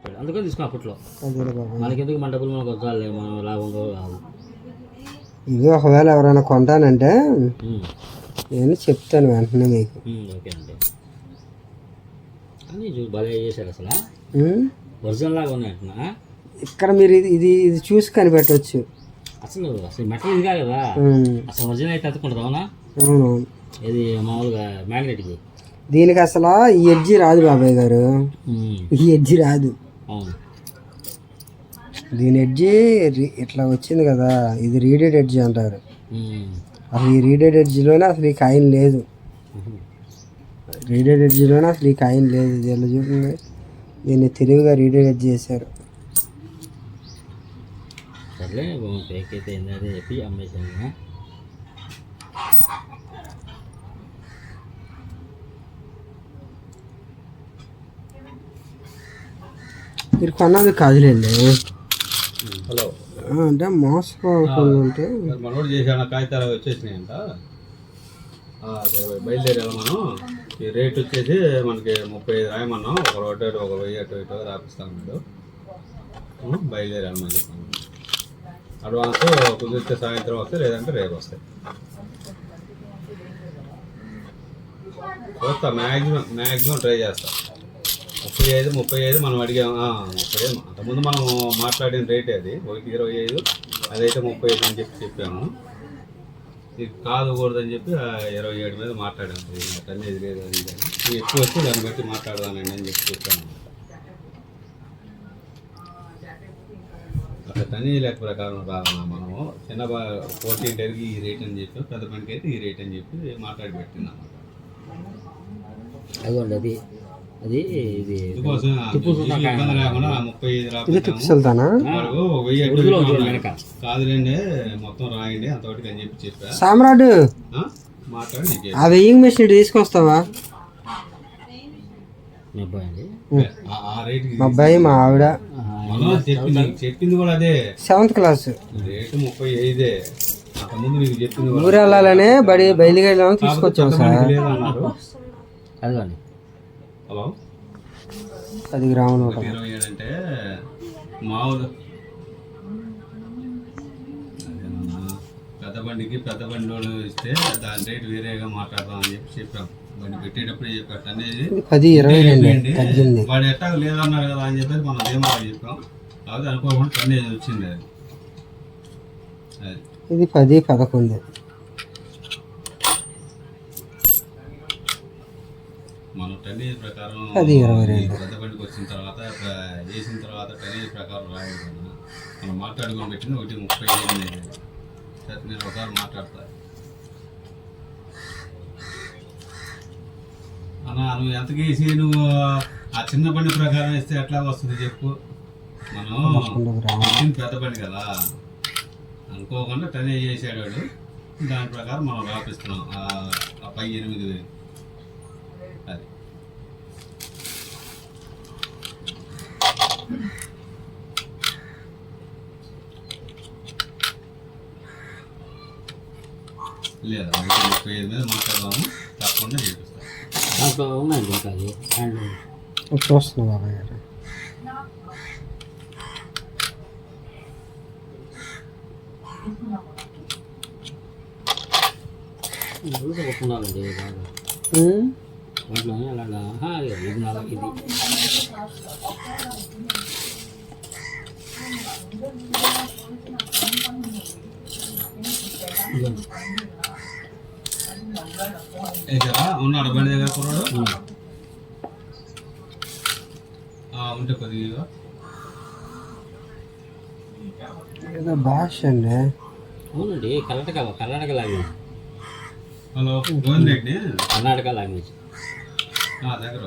అందుకని తీసుకున్నా అప్పట్లో. మనకెందుకు మన డబ్బులు మనకు వద్దాలి మనం లాభం కాదు ఇది ఒకవేళ ఎవరైనా కొంటానంటే. నేను చెప్తాను వెంటనే మీకు. ఓకే అండి. అని చూ భలే చేశారు అసలు? ఒరిజినల్ లాగా ఉన్నాయంటున్నా ఇక్కడ మీరు ఇది ఇది ఇది చూసి కనిపెట్టవచ్చు అసలు అసలు మెటల్ ఇది కాదు కదా. అసలు ఒరిజినల్ అయితే అతుకుంటుంది అవునా? ఇది మామూలుగా మ్యాగ్నెట్కి? దీనికి అసలు ఈ ఎడ్జి రాదు బాబాయ్ గారు. ఈ ఎడ్జి రాదు. దీని ఎడ్జి ఇట్లా వచ్చింది కదా ఇది రీడెడ్ ఎడ్జి అంటారు. అసలు ఈ రీడెడ్ ఎడ్జిలోనే అసలు ఈ కాయిన్ లేదు. రీడెడ్ ఎడ్జిలోనే అసలు ఈ కాయిన్ లేదు. ఇది ఎలా చూడండి. దీన్ని తెలివిగా రీడెడ్ ఎడ్జ్ చేశారు. సర్లే అయితే చెప్పి అమ్మేసాను మీరు కొన్నది కాదులేండి. హలో. అంటే మోసపోకుండా ఉంటే. మనోడు చేశాడు కాగితాలు వచ్చేసినాయంట. బయలుదేరాలి మనం. ఈ రేట్ వచ్చేసి మనకి ముప్పై ఐదు రాయమన్నాం. ఒక రోడ్డు ఒక వెయ్యి అటు ఇటు రాపిస్తాం మీరు. ఉం, బయలుదేరాలి మనం. చెప్పాను అడ్వాన్స్ కుదిరితే సాయంత్రం వస్తాయి లేదంటే రేపు వస్తాయి చూస్తా మ్యాక్సిమం మ్యాక్సిమం ట్రై చేస్తా. ముప్పై ఐదు ముప్పై ఐదు మనం అడిగాం. ముప్పై ఐదు అంతకుముందు మనం మాట్లాడిన రేట్ అది. ఒకటి ఇరవై ఐదు అదైతే ముప్పై ఐదు అని చెప్పి చెప్పాము. ఇది కాదు కూడదని చెప్పి ఇరవై ఏడు మీద మాట్లాడాము ఇది అనేది లేదు అని. ఎక్కువ వస్తే దాన్ని బట్టి మాట్లాడదానండి అని చెప్పి చెప్పాను అక్కడ తని లెక్క ప్రకారం రాదన్నా మనము? చిన్న ఫోర్టీన్ డేకి ఈ రేట్ అని చెప్పి. పెద్ద పనికి అయితే ఈ రేట్ అని చెప్పి మాట్లాడి పెట్టింది అన్నమాట. అదిగోండి అది. అది కాదులేండి మొత్తం రాయండి అంతవరకు అని చెప్పి చెప్పా. సామ్రాట్ ఆ? వెయ్యింగ్ మెషిన్ ఇటు తీసుకొస్తావా? మీ అబ్బాయి మా ఆవిడ. చెప్పింది కూడా అదే. Seventh class. రేటు ముప్పై ఐదే. ఊరు వెళ్ళాలనే బడి బయలుదేరాలని తీసుకొచ్చాం సార్. అదిగోండి. హలో. పది గ్రాములు ఇరవై ఏడు అంటే మామూలు. పెద్ద బండికి పెద్ద బండి వాళ్ళు ఇస్తే దాని రేటు వేరేగా మాట్లాడదాం అని చెప్పి చెప్పాం. బండి పెట్టేటప్పుడే చెప్పారు. అనేది పది ఇరవై రెండు? తగ్గింది. వాడు ఎట్టా లేదన్నారు కదా అని చెప్పేసి మనం ధీమా చెప్పాం. కాకపోతే అనుకోకుండా టన్నేజ్ వచ్చింది అది. ఇది పది పదకొండు మనం టన్నేజ్ ప్రకారం అది ఇరవై రెండు. పెద్ద బండికి వచ్చిన తర్వాత వేసిన తర్వాత టన్నేజ్ ప్రకారం మనం మాట్లాడుకొని పెట్టింది ఒకటి ముప్పై ఎనిమిది సరే నేను ఒకసారి మాట్లాడతా అన్న నువ్వు ఎంతకి వేసి నువ్వు ఆ చిన్న బండి ప్రకారం వేస్తే ఎట్లా వస్తుంది చెప్పు. మనం పెద్ద బండి కదా. అనుకోకుండా టనేజ్ చేసాడు దాని ప్రకారం మనం రాపిస్తున్నాం. ఆ- ఆ పై ఎనిమిది వేలు అది లేదా ఒకటి ముప్పై ఐదు మీద మాట్లాడదాము తప్పకుండా చేపిస్తాం దాంట్లో ఉన్నాయండి ఇంకా అది హ్యాండ్ చూస్తున్నా గారు. కొట్టుకున్నారండి బాగా ఉం? వాటిలోనే అలాగా? ఆహా, అది ఇది నాలుగు ఇది. ఇదిగోండి. ఉన్నాడు బండి దగ్గర కుర్రాడు? ఉంటే కొద్దిగా ఏదో భాష అండి. అవునండి Karnataka Karnataka language. Hello Govind Reddy Karnataka language. నా దగ్గర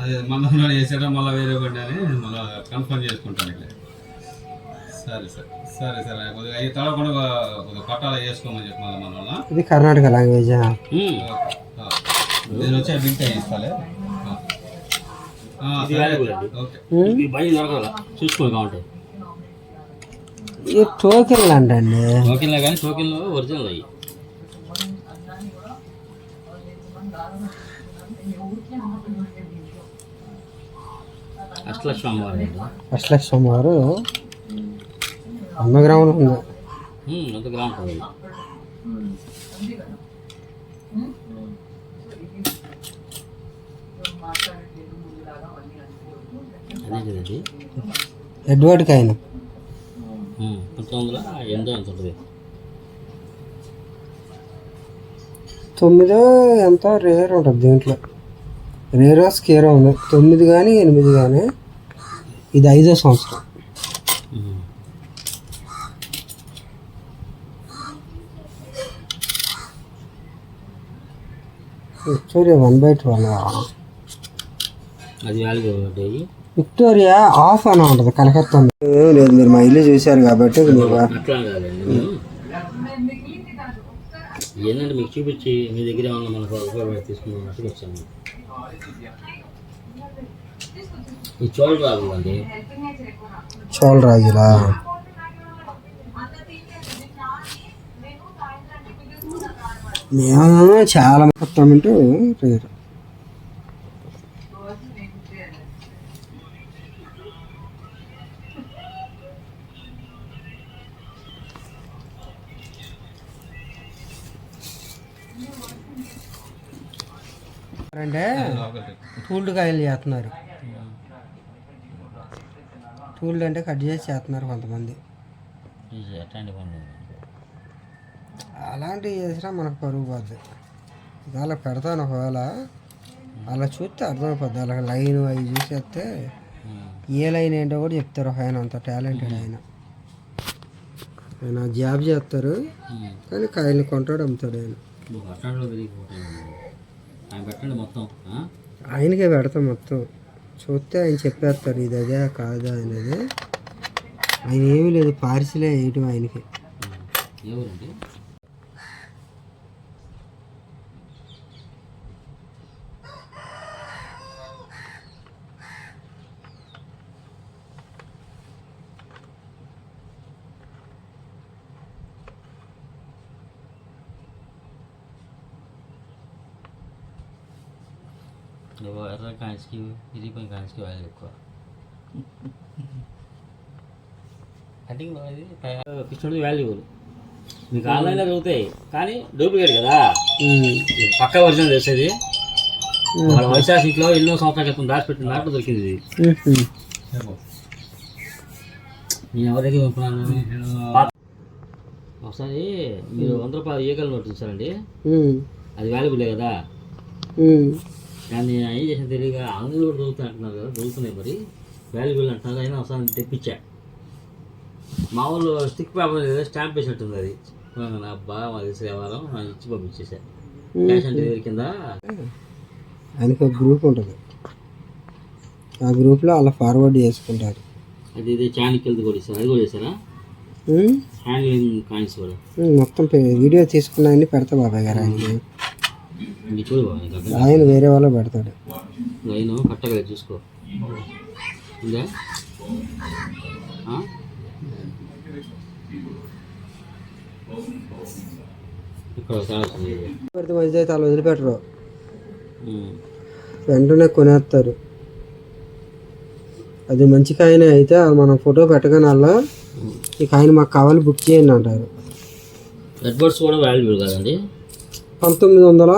అదే మన వేసాడా మళ్ళీ వేరే బండి అని మళ్ళీ కన్ఫర్మ్ చేసుకుంటాను ఇట్లా సరే సరే. సరే సరే. కొద్దిగా అవి తడకుండా కొద్దిగా పట్టాలు వేసుకోమని చెప్పి మళ్ళీ మన వల్ల ఇది కర్ణాటక లాంగ్వేజా. నేను వచ్చి ఇస్తాలే? ఇది చూసుకో ఇది టోకెన్లు అంటండి. టోకెన్లో కానీ టోకెన్లో ఒరిజినల్ అయ్యి. అష్టలక్ష్మి అమ్మవారు అండి. అష్టలక్ష సుమారు వంద గ్రాములు ఉంది. ఉమ్, అంత గ్రామ్ ఉంటుంది అదే కదండి ఎడ్వర్డ్ కాయిన్ ఉమ్, పంతొమ్మిది వందల? ఎనిమిదో ఎంత ఉంటుంది? తొమ్మిదో ఎంతో? రేర్ ఉంటుంది దీంట్లో. రేరో స్కేరో ఉంది తొమ్మిది కానీ ఎనిమిది కానీ ఇది ఐదో సంవత్సరం. విక్టోరియా వన్ బై ట్వెల్వ్ అది వాల్యూ విక్టోరియా ఆఫ్ అని ఉంటుంది కలకత్తా లేదు మీరు మా ఇల్లు చూశారు కాబట్టి ఏంటంటే మీకు చూపించి మీ దగ్గర ఏమన్నా మనకు ఉపయోగపడి తీసుకున్నట్టుగా వచ్చాను. ఈ చోళ రాదు అండి చోళరాజులా? మేము చాలా మొత్తామంటూ రేరు అంటే టూల్డ్ కాయలు చేస్తున్నారు. టూల్డ్ అంటే కట్ చేసి చేస్తున్నారు కొంతమంది. ఇది ఎట్లాంటి పనులు అలాంటివి చేసినా మనకు పరుగు పోద్ది. ఇవాళ పెడతాను ఒకవేళ అలా చూస్తే అర్థమైపోద్ది. అలా లైన్ అవి చూసేస్తే ఏ లైన్ ఏంటో కూడా చెప్తారు ఒక ఆయన అంత టాలెంటెడ్ ఆయన. ఆయన జాబ్ చేస్తారు కానీ కాయలు కొంటాడు అమ్ముతాడు ఆయన? ఆయనకే పెడతాం మొత్తం. చూస్తే ఆయన చెప్పేస్తారు ఇది అదే కాదా అనేది. ఆయన ఏమీ లేదు పార్సిలే వేయటం ఆయనకి. ఏవో ఎర్ర కాయిన్స్కి ఇరిగిపోయిన కాయిన్స్కి వాల్యూ ఎక్కువ కటింగ్ అది కృష్ణుడి వాల్యూ మీకు ఆన్లైన్లో దొరుకుతాయి కానీ డూప్లికేట్ కదా పక్క వర్జన్ చేసేది వాళ్ళ వైశాఖిలో ఎన్నో సంవత్సరాల క్రితం దాచిపెట్టిన దాంట్లో దొరికింది. నేను ఎవరి దగ్గర కొనుక్కున్నాను పాత- ఒకసారి మీరు వంద రూపాయలు ఈగల నోట్ చూసారండి. అది వాల్యుబులే కదా. కానీ నేను ఏం చేసిన తెలియక ఆన్లైన్ కూడా దొరుకుతాయి అంటున్నారు కదా దొరుకుతున్నాయి మరి. వాల్యుబుల్ అంటున్నారు. అయినా ఒకసారి తెప్పించా. మా ఊళ్ళో స్టిక్ పేపర్ మీద స్టాంప్ వేసినట్టుంది అది. నా అబ్బా అది సేవారం ఇచ్చి పంపించేసా. క్యాష్ ఆన్ డెలివరీ కింద. ఆయనకి ఒక గ్రూప్ ఉంటుంది. ఆ గ్రూప్లో అలా ఫార్వర్డ్ చేసుకుంటారు. అది ఇది చాణక్యులది కూడా ఇస్తారు? అది కూడా చేశారా. హ్యాండ్లింగ్ కాయిన్స్ కూడా. మొత్తం వీడియో తీసుకున్న అన్ని పెడతా బాబాయ్ గారు ఆయనకి ఇంక చూడు బాబు ఇంకా అక్కడ ఆయన వేరే వాళ్ళు పెడతాడు. లైన్ కట్టగల చూసుకో. ఉందా. పెడితే మంచిది అయితే వాళ్ళు వదిలిపెట్టరు. వెంటనే కొనేస్తారు. అది మంచి కాయన అయితే మనం ఫోటో పెట్టగానే అలా ఈ కాయన మాకు కావాలి బుక్ చేయండి అంటారు. రెడ్ బర్డ్స్ కూడా వాల్యుబుల్ కదండి. పంతొమ్మిది వందల